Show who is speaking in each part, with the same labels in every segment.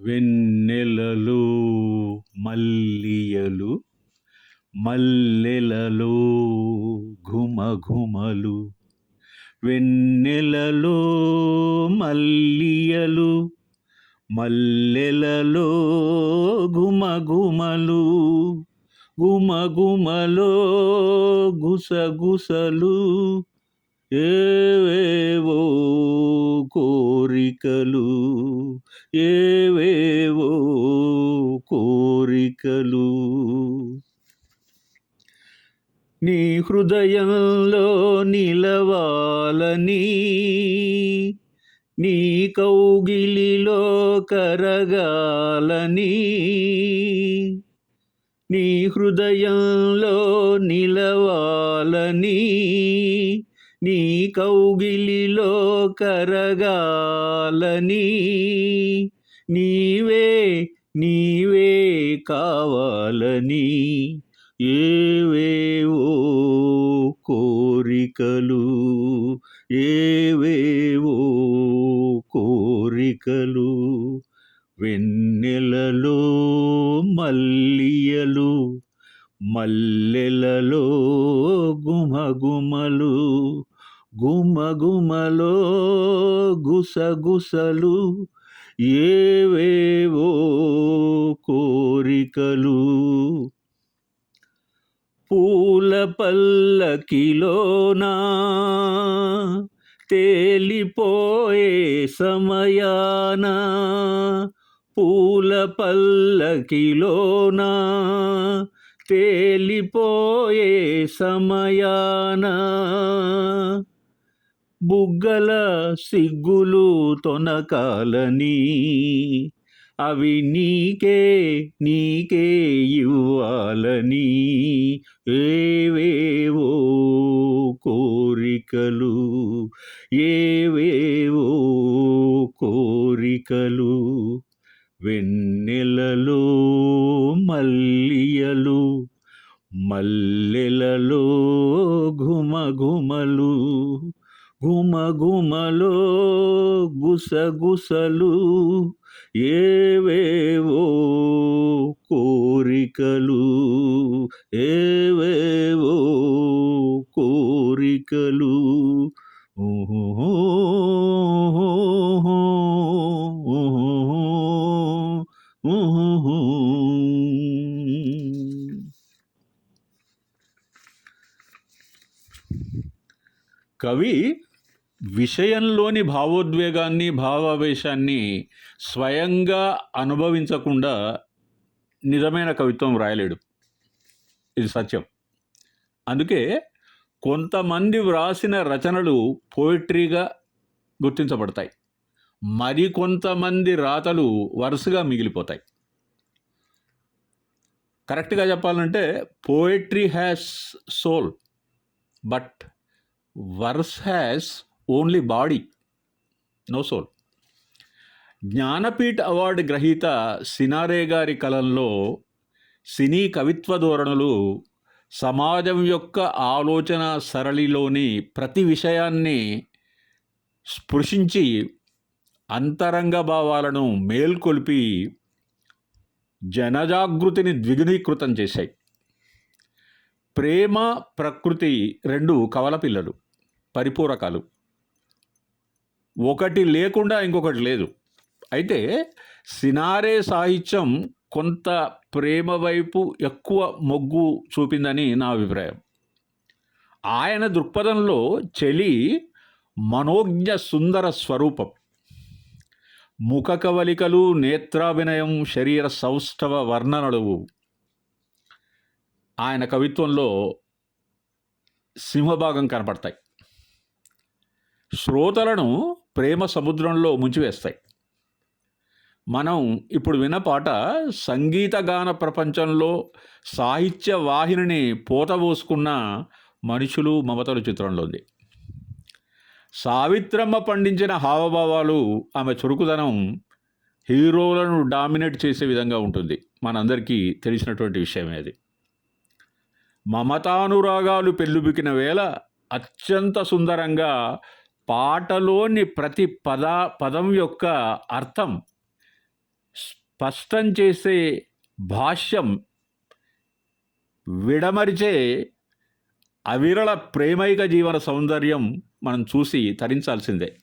Speaker 1: వెన్నెలలు మల్లియలు మల్లెలలో ఘుమఘుమలు. వెన్నెలలో మల్లియలు మల్లెలలో ఘుమఘుమలు. గుమగుమలో గుసగుసలు ఏవేవో కోరికలు. ఏవేవో కోరికలు. నీ హృదయంలో నిలవాలని నీ కౌగిలిలో కరగాలని నీ హృదయంలో నిలవాలని నీ కౌగిలిలో కరగాలని. నీవే నీవే కావాలని. ఏవేవో కోరికలు ఏవేవో కోరికలు. వెన్నెలలో మల్లియలు మల్లెలలో గుమగుమలు. గుమగుమలో గుసగుసలు ఏవేవో కోరికలు. పూల పల్లకిలోనా తేలిపోయే సమయాన పూల పల్లకిలోనా తేలిపోయే సమయాన బుగ్గల సిగ్గులు తొనకాలని. అవి నీకే నీకే ఇవ్వాలని. ఏవేవో కోరికలు ఏవేవో కోరికలు. వెన్నెలలో మల్లియలు మల్లెలలో గుమలో గుసగుసలు ఏవేవో కోరికలు ఏవేవో కోరికలు. ఓహో. కవి విషయంలోని భావోద్వేగాన్ని భావావేశాన్ని స్వయంగా అనుభవించకుండా నిజమైన కవిత్వం వ్రాయలేడు. ఇది సత్యం. అందుకే కొంతమంది వ్రాసిన రచనలు పోయిట్రీగా గుర్తించబడతాయి. మరి కొంతమంది రాతలు వరుసగా మిగిలిపోతాయి. కరెక్ట్గా చెప్పాలంటే poetry has soul but verse has only body no soul. Jnanpith award గ్రహీత సినారే గారి కలంలో సినీ కవిత్వ ధోరణులు సమాజం యొక్క ఆలోచన సరళిలోని ప్రతి విషయాన్ని స్పృశించి అంతరంగ భావాలను మేల్కొల్పి జనజాగృతిని ద్విగుణీకృతం చేశాయి. ప్రేమ ప్రకృతి రెండు కవల పిల్లలు పరిపూరకాలు. ఒకటి లేకుండా ఇంకొకటి లేదు. అయితే సినారే సాహిత్యం కొంత ప్రేమ వైపు ఎక్కువ మొగ్గు చూపిందని నా అభిప్రాయం. ఆయన దృక్పథంలో చెలి మనోజ్ఞ సుందర స్వరూపం. ముఖ కవలికలు నేత్రాభినయం శరీర సౌష్ఠవ వర్ణనలు ఆయన కవిత్వంలో సింహభాగం కనపడతాయి. శ్రోతలను ప్రేమ సముద్రంలో ముంచివేస్తాయి. మనం ఇప్పుడు విన్న పాట సంగీత గాన ప్రపంచంలో సాహిత్య వాహినిని పోతబోసుకున్న మనుషులు మమతలు చిత్రంలోది. సావిత్రమ్మ పండించిన హావభావాలు ఆమె చురుకుదనం హీరోలను డామినేట్ చేసే విధంగా ఉంటుంది. మనందరికీ తెలిసినటువంటి విషయమే అది. మమతానురాగాలు పెళ్ళుబికిన వేళ అత్యంత సుందరంగా పాటలోని ప్రతి పద పదం యొక్క అర్థం స్పష్టం చేసే భాష్యం విడమరిచే అవిరళ ప్రేమైక జీవన సౌందర్యం మనం చూసి తరించాల్సిందే.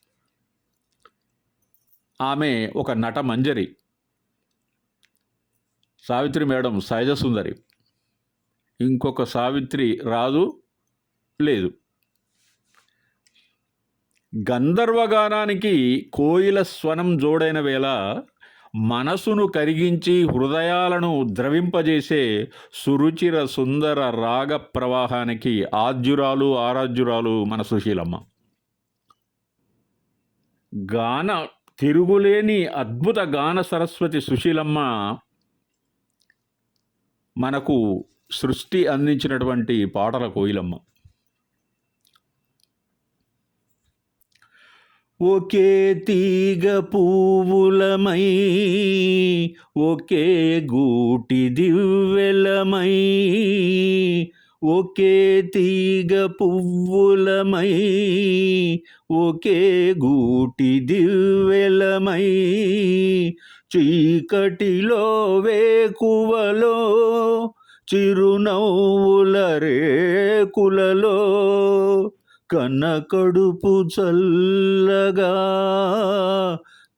Speaker 1: ఆమె ఒక నట మంజరి. సావిత్రి మేడం సహజ సుందరి. ఇంకొక సావిత్రి రాదు లేదు. గంధర్వగానానికి కోయిల స్వనం జోడైన వేళ మనసును కరిగించి హృదయాలను ద్రవింపజేసే సురుచిర సుందర రాగ ప్రవాహానికి ఆద్యురాలు ఆరాధ్యురాలు మన సుశీలమ్మ. గాన తిరుగులేని అద్భుత గాన సరస్వతి సుశీలమ్మ మనకు సృష్టి అందించినటువంటి పాటల కోయిలమ్మ. ఒకే తీగ పువ్వులమై ఒకే గూటి దివ్వెలమై ఒకే తీగ పువ్వులమై ఒకే గూటి దివ్వెలమై. చీకటిలో వేకువలో చిరునవ్వుల రేకులలో కనకడుపు చల్లగా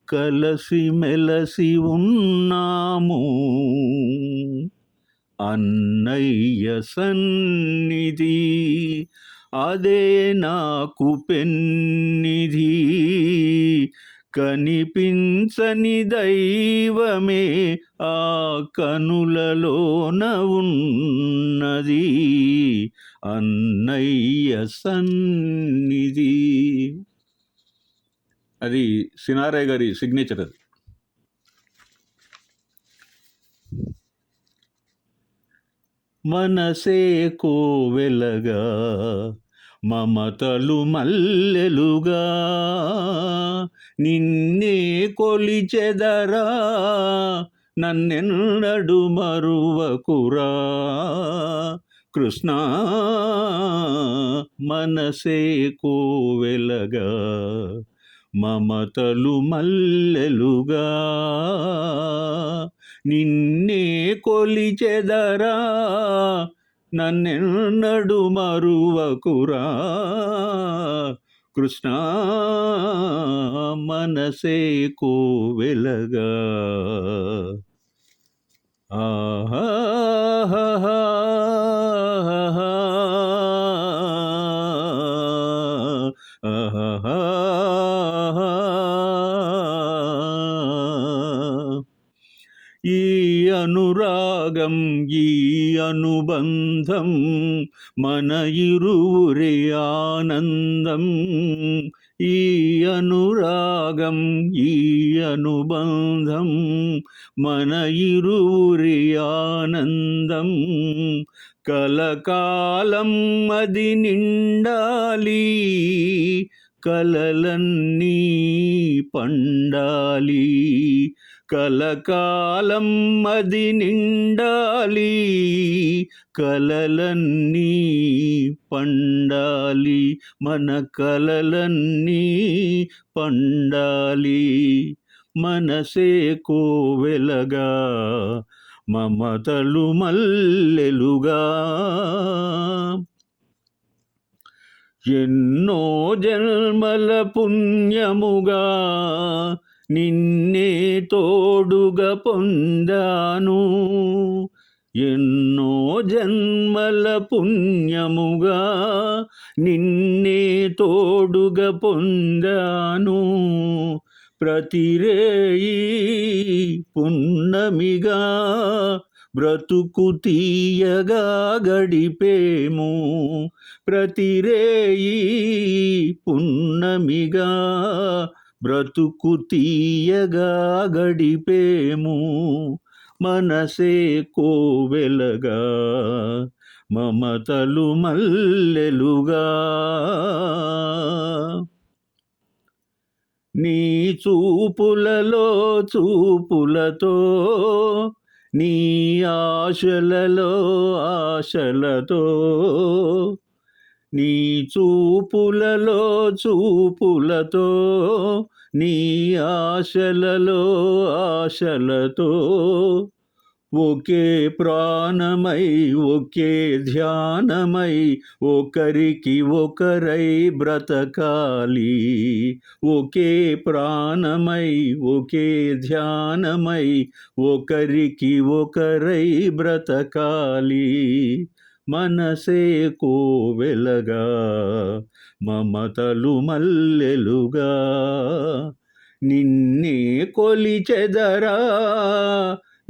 Speaker 1: కలసి మెలసి ఉన్నాము. అన్నయ్య సన్నిధి అదే నాకు పెన్నిధి. కనిపించని దైవమే ఆ కనులలోన ఉన్నది. అన్నయ్య సన్నిధి. అది సినారే గారి సిగ్నేచర్ అది. మనసే కోవెలగా మమతలు మల్లెలుగా నిన్నే కొలిచెదరా నన్నెన్నడు మరువకురా. కృష్ణ మనసే కోవెలగా మమతలు మల్లెలుగా నిన్నే కొలిచెదరా నన్నెన్నడు మరువకురా. కృష్ణ మనసే కోవెలగా. ఆహా అనురాగం ఈ అనుబంధం మన ఇరువురి ఆనందం ఈ అనురాగం ఈ అనుబంధం మన ఇరువురి ఆనందం కలకాలం అది నిండాలి కలలన్నీ పండాలి కలకాలం అది నిండాలి కలలన్నీ పండాలి మన కలలన్నీ పండాలి. మనసే కోవెలగా మమతలు మల్లెలుగా. ఎన్నో జన్మల పుణ్యముగా నిన్నే తోడుగా పొందాను. ఎన్నో జన్మల పుణ్యముగా నిన్నే తోడుగా పొందాను. ప్రతిరేయి పున్నమిగా బ్రతుకు తీయగా గడిపేము. ప్రతిరేయి పున్నమిగా బ్రతుకు తీయగా గడిపేము మనసే కోవెలగా మమతలు మల్లెలుగా. నీ చూపులలో చూపులతో నీ ఆశలలో ఆశలతో నీ చూపులలో చూపులతో నీ ఆశలలో ఆశలతో. ఒకే ప్రాణమై ఒకే ధ్యానమై ఒకరికి ఒకరై బ్రతకాలి. ఒకే ప్రాణమై ఒకే ధ్యానమై ఒకరికి ఒకరై బ్రతకాలి. మనసే కోవెలగా మమతలు మల్లెలుగా. నిన్నే కొలిచెదరా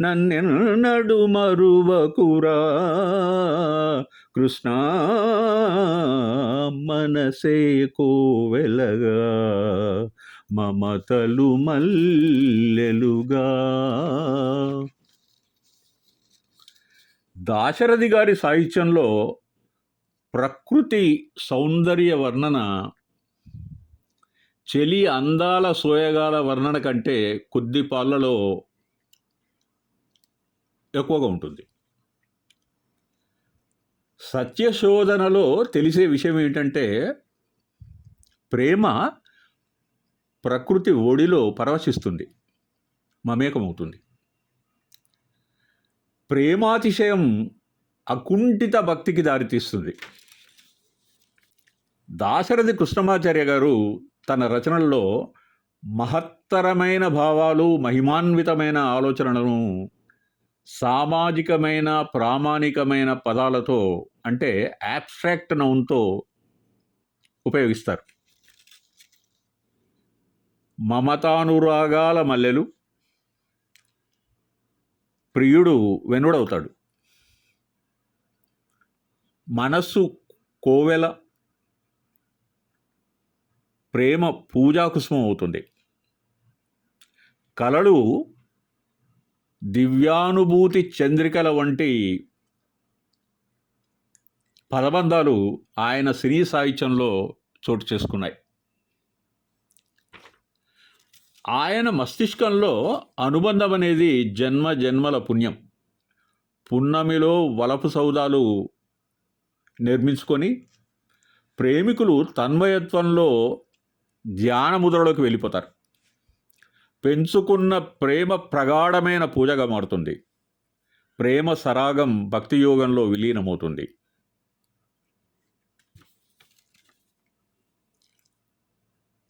Speaker 1: నన్నెన్నడు మరువకురా. కృష్ణ మనసే కోవెలగా మమతలు మల్లెలుగా. దాశరథి గారి సాహిత్యంలో ప్రకృతి సౌందర్య వర్ణన చెలి అందాల సోయగాల వర్ణన కంటే కొద్ది పాళ్ళలో ఎక్కువగా ఉంటుంది. సత్యశోధనలో తెలిసే విషయం ఏంటంటే ప్రేమ ప్రకృతి ఒడిలో పరవశిస్తుంది మమేకమవుతుంది. ప్రేమాతిశయం అకుంఠిత భక్తికి దారితీస్తుంది. దాశరథి కృష్ణమాచార్య గారు తన రచనల్లో మహత్తరమైన భావాలు మహిమాన్వితమైన ఆలోచనలను సామాజికమైన ప్రామాణికమైన పదాలతో అంటే యాబ్స్ట్రాక్ట్ నౌన్తో ఉపయోగిస్తారు. మమతానురాగాల మల్లెలు ప్రియుడు వెనుడవుతాడు. మనస్సు కోవెల ప్రేమ పూజాకుసుమం అవుతుంది కళలు దివ్యానుభూతి చంద్రికల వంటి పదబంధాలు ఆయన సినీ సాహిత్యంలో చోటు చేసుకున్నాయి. ఆయన మస్తిష్కంలో అనుబంధం అనేది జన్మ జన్మల పుణ్యం. పున్నమిలో వలపు సౌదాలు నిర్మించుకొని ప్రేమికులు తన్మయత్వంలో ధ్యానముద్రలోకి వెళ్ళిపోతారు. పెంచుకున్న ప్రేమ ప్రగాఢమైన పూజగా మారుతుంది. ప్రేమ సరాగం భక్తియోగంలో విలీనమవుతుంది.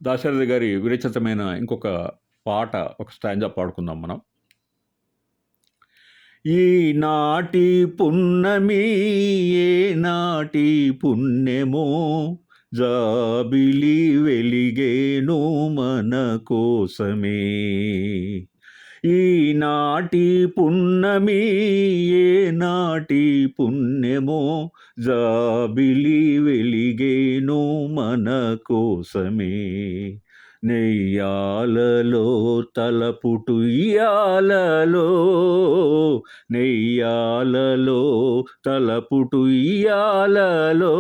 Speaker 1: దాశరథి గారి విరచితమైన ఇంకొక పాట ఒక స్టాంజా పాడుకుందాం మనం. ఈనాటి పున్నమి ఏ నాటి పుణ్యమో జాబిలి వెలిగేను మన కోసమే. ఈనాటి పున్నమి ఏ నాటి పుణ్యమో జాబిలి వెలిగేను మన కోసమే. నెయ్యాలలో తలపుటు ఇయాలలో నెయ్యాలలో తలపుటు ఇయాలలో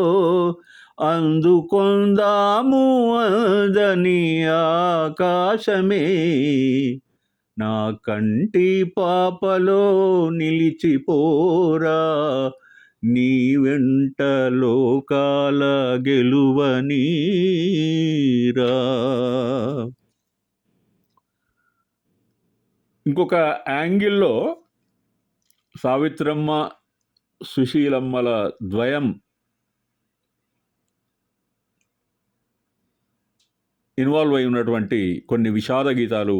Speaker 1: అందుకొందాము అందని ఆకాశమే. నా కంటి పాపలో నిలిచిపోరా నీ వెంట లోకాల గెలువనీరా. ఇంకొక యాంగిల్లో సావిత్రమ్మ సుశీలమ్మల ద్వయం ఇన్వాల్వ్ అయి ఉన్నటువంటి కొన్ని విషాద గీతాలు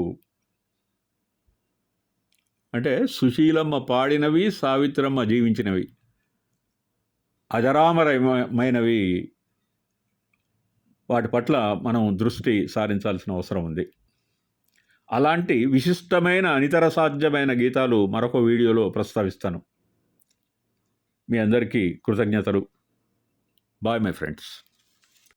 Speaker 1: అంటే సుశీలమ్మ పాడినవి సావిత్రమ్మ జీవించినవి. అజరామరమైనవి. వాటి పట్ల మనం దృష్టి సారించాల్సిన అవసరం ఉంది. అలాంటి విశిష్టమైన అనితర సాధ్యమైన గీతాలు మరొక వీడియోలో ప్రస్తావిస్తాను. మీ అందరికీ కృతజ్ఞతలు. Bye my friends